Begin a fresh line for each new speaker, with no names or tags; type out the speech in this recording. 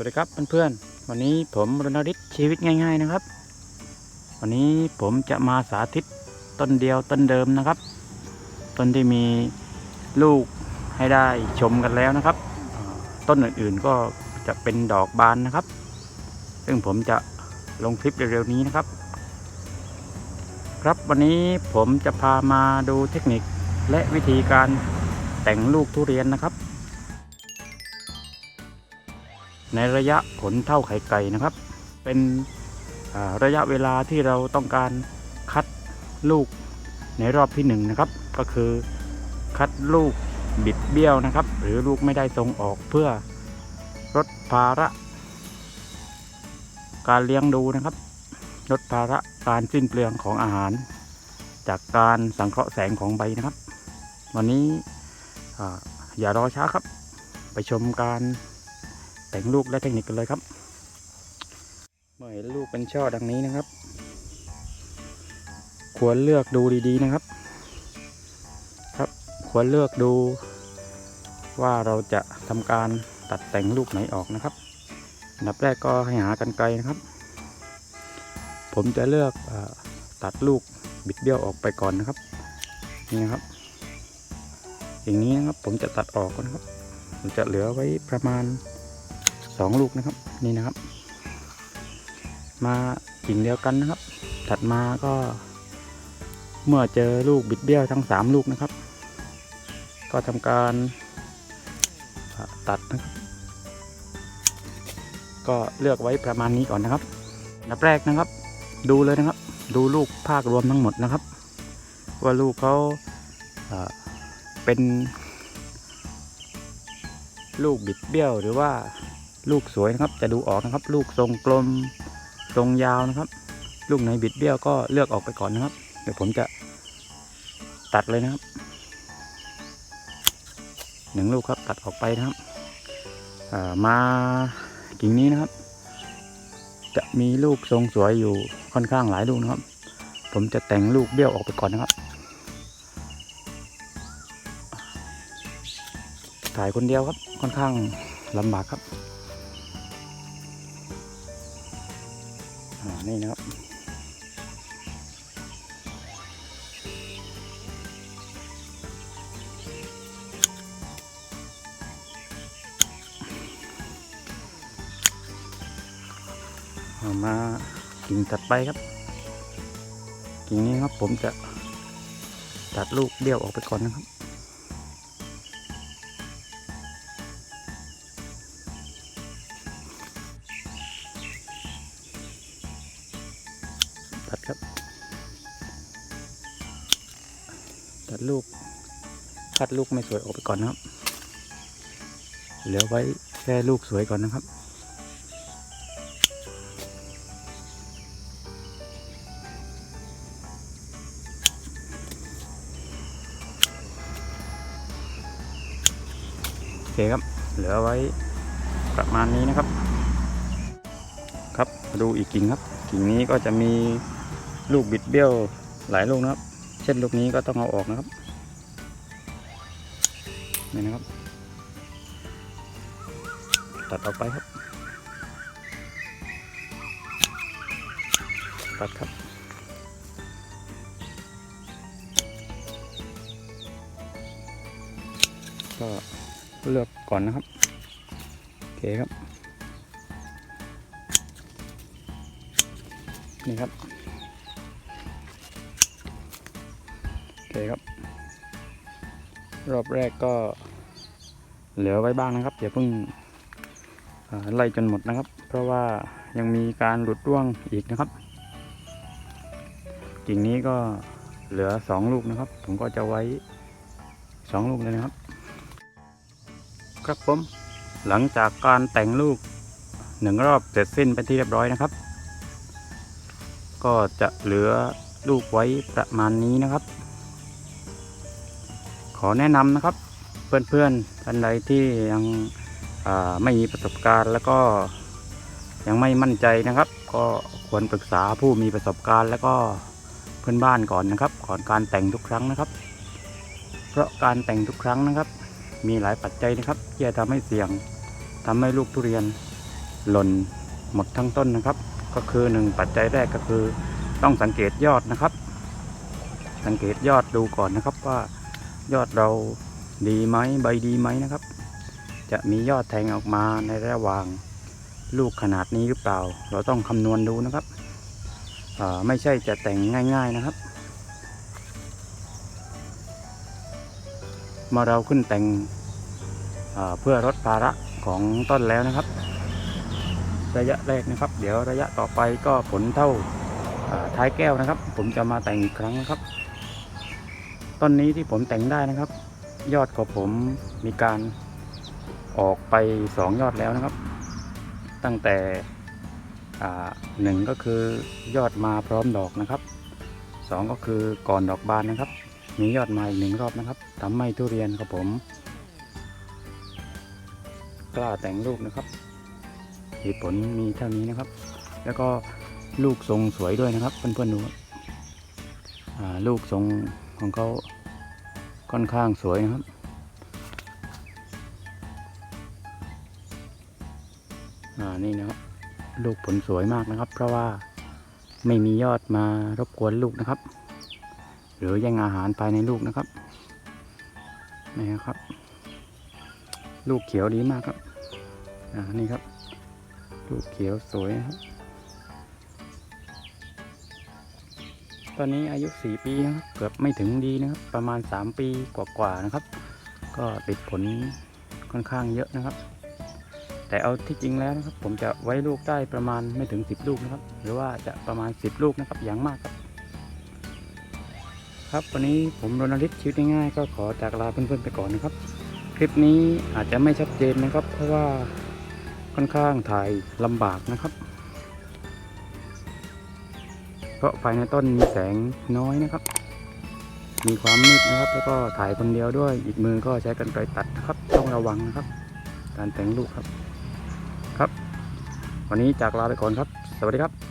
วัสดีครับเพื่อนๆวันนี้ผมรณฤทธิ์ชีวิตง่าย ๆนะครับ วันนี้ผมจะมาสาธิตต้นเดียวต้นเดิมนะครับ ต้นที่มีลูกให้ได้ชมกันแล้วนะครับ ต้นอื่นๆก็จะเป็นดอกบานนะครับ ซึ่งผมจะลงคลิปเร็วๆนี้นะครับ ครับวันนี้ผมจะพามาดูเทคนิคและวิธีการแต่งลูกทุเรียนนะครับ ในระยะผลเท่าไข่ไก่นะครับ เป็นระยะเวลาที่เราต้องการคัดลูกในรอบที่หนึ่งนะครับ ก็คือคัดลูกบิดเบี้ยวนะครับ หรือลูกไม่ได้ทรงออกเพื่อลดภาระ การเลี้ยงดูนะครับลดภาระการสิ้นเปลืองของอาหาร จากการสังเคราะห์แสงของใบนะครับ วันนี้ออย่ารอช้าครับ ไปชมการ แต่งลูกและเทคนิคกันเลยครับ เมื่อเห็นลูกเป็นช่อดังนี้นะครับ ควรเลือกดูดีๆนะครับ ครับ ควรเลือกดู ว่าเราจะทำการตัดแต่งลูกไหนออกนะครับอันดับแรกก็ให้หากันไกลนะครับ ผมจะเลือกอตัดลูกบิดเบี้ยวออกไปก่อนนะครับ นี่นะครับ อย่างนี้นะครับผมจะตัดออกนนะครับผมจะเหลือไว้ประมาณ สองลูกนะครับนี่นะครับ มากิ่งเดียวกันนะครับ ถัดมาก็ เมื่อเจอลูกบิดเบี้ยวทั้งสามลูกนะครับ ก็ทำการตัดนะครับ ก็เลือกไว้ประมาณนี้ก่อนนะครับนับแรกนะครับ ดูเลยนะครับ ดูลูกภาครวมทั้งหมดนะครับ ว่าลูกเขาเป็นลูกบิดเบี้ยวหรือว่า ลูกสวยนะครับ จะดูออกนะครับ ลูกทรงกลมทรงยาวนะครับ ลูกไหนบิดเบี้ยวก็เลือกออกไปก่อนนะครับ เดี๋ยวผมจะตัดเลยนะครับหนึ่งลูกครับตัดออกไปนะครับามากิ่งนี้นะครับ จะมีลูกทรงสวยอยู่ค่อนข้างหลายลูกนะครับ ผมจะแต่งลูกเบี้ยวออกไปก่อนนะครับ ถ่ายคนเดียวครับค่อนข้างลำบากครับ นี่นะครับมากิ่งตัดไปครับ กิ่งนี้ครับผมจะตัดลูกเบี้ยวออกไปก่อนนะครับ ตัดครับ ตัดลูกคัดลูกไม่สวยออกไปก่อนนะครับ เหลือไว้แค่ลูกสวยก่อนนะครับโอเคครับ เหลือไว้ประมาณนี้นะครับ ครับมาดูอีกกิ่งครับ กิ่งนี้ก็จะมี ลูกบิดเบี้ยวหลายลูกนะครับ เช่นลูกนี้ก็ต้องเอาออกนะครับนี่นะครับ ตัดออกไปครับ ตัดครับก็เลือกก่อนนะครับ โอเคครับ นี่ครับ เคครับ รอบแรกก็เหลือไว้บ้างนะครับอย่าเพิ่งไล่จนหมดนะครับ เพราะว่ายังมีการหลุดร่วงอีกนะครับ กิ่งนี้ก็เหลือสองลูกนะครับ ผมก็จะไว้สองลูกเลยนะครับ ครับผมหลังจากการแต่งลูกหนึ่งรอบเสร็จสิ้นเป็นที่เรียบร้อยนะครับ ก็จะเหลือลูกไว้ประมาณนี้นะครับ ขอแนะนำนะครับเพื่อนๆท่านใดที่ยังไม่มีประสบการณ์แล้วก็ยังไม่มั่นใจนะครับ ก็ควรปรึกษาผู้มีประสบการณ์แล้วก็เพื่อนบ้านก่อนนะครับ ก่อนการแต่งทุกครั้งนะครับ เพราะการแต่งทุกครั้งนะครับ มีหลายปัจจัยนะครับที่จะทำให้เสี่ยงทำให้ลูกทุเรียนหล่นหมดทั้งต้นนะครับ ก็คือหนึ่งปัจจัยแรกก็คือ ต้องสังเกตยอดนะครับ สังเกตยอดดูก่อนนะครับว่า ยอดเราดีไหมใบดีไหมนะครับ จะมียอดแทงออกมาในระหว่างลูกขนาดนี้หรือเปล่า เราต้องคำนวณดูนะครับไม่ใช่จะแต่งง่าย ๆนะครับเมื่อเราขึ้นแต่งเพื่อลดภาระของต้นแล้วนะครับ ระยะแรกนะครับ เดี๋ยวระยะต่อไปก็ผลเท่าอ่าท้ายแก้วนะครับ ผมจะมาแต่งอีกครั้งนะครับ ต้นนี้ที่ผมแต่งได้นะครับ ยอดของผมมีการออกไปสองยอดแล้วนะครับ ตั้งแต่หนึ่งก็คือยอดมาพร้อมดอกนะครับสองก็คือก่อนดอกบานนะครับ มียอดมาอีกหนึ่งรอบนะครับทำให้ทุเรียนของผม กล้าแต่งลูกนะครับเหตุผลมีเท่านี้นะครับ แล้วก็ลูกทรงสวยด้วยนะครับเพื่อนๆดูลูกทรงของเขา ค่อนข้างสวยนะครับ อ่า นี่นะครับ ลูกผลสวยมากนะครับ เพราะว่าไม่มียอดมารบกวนลูกนะครับ หรือแย่งอาหารภายในลูกนะครับ นี่นะครับ ลูกเขียวดีมากครับ อ่า นี่ครับ ลูกเขียวสวยนะครับ อนนี้อายุ 4 ปีนะครับเกือบไม่ถึงดีนะครับ ประมาณ 3 ปีกว่าๆนะครับ ก็ติดผลค่อนข้างเยอะนะครับ แต่เอาที่จริงแล้วนะครับ ผมจะไว้ลูกได้ประมาณไม่ถึง 10 ลูกนะครับ หรือว่าจะประมาณ 10 ลูกนะครับอย่างมากครับ ครับวันนี้ผมรณฤทธิ์ชีวิตง่ายก็ขอจากลาเพื่อนๆไปก่อนนะครับ คลิปนี้อาจจะไม่ชัดเจนนะครับ เพราะว่าค่อนข้างถ่ายลำบากนะครับ เพราะไฟในต้นมีแสงน้อยนะครับ มีความมืดนะครับ แล้วก็ถ่ายคนเดียวด้วย อีกมือก็ใช้กันไกรตัดนะครับ ต้องระวังนะครับ การแต่งลูกครับ ครับ วันนี้จากลาไปก่อนครับ สวัสดีครับ